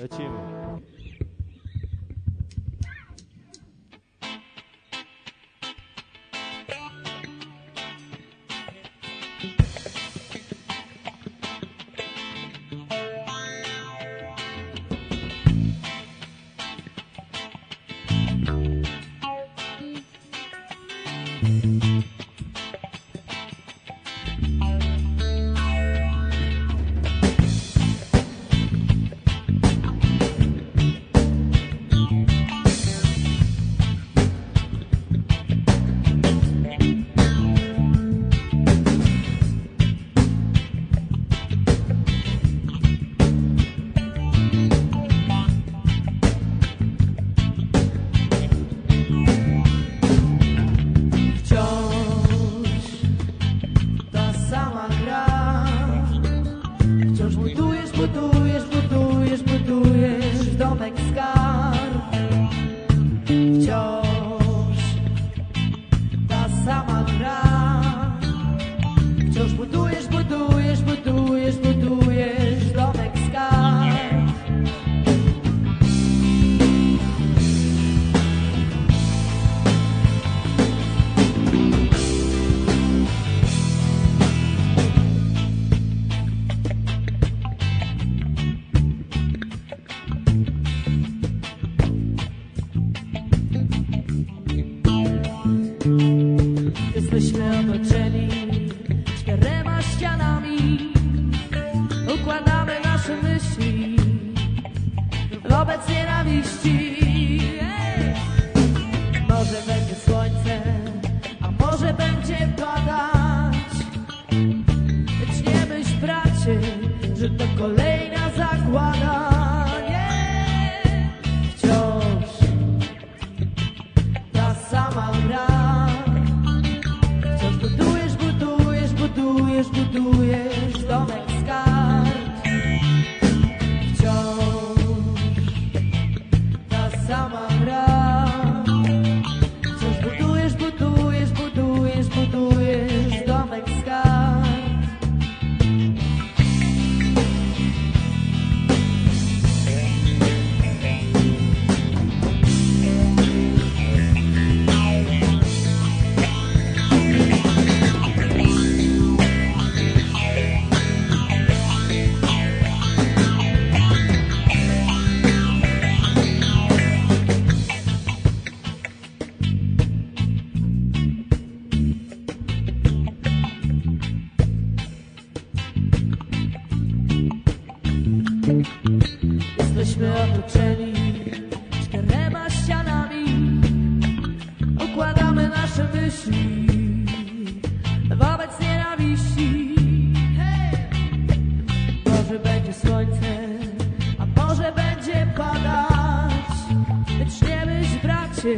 Lecimy. a madurar. otoczeni czterema ścianami układamy nasze myśli wobec nienawiści. Jesteśmy otoczeni czterema ścianami. Układamy nasze myśli wobec nienawiści! Może będzie słońce, a może będzie padać. Wycznie myśl bracie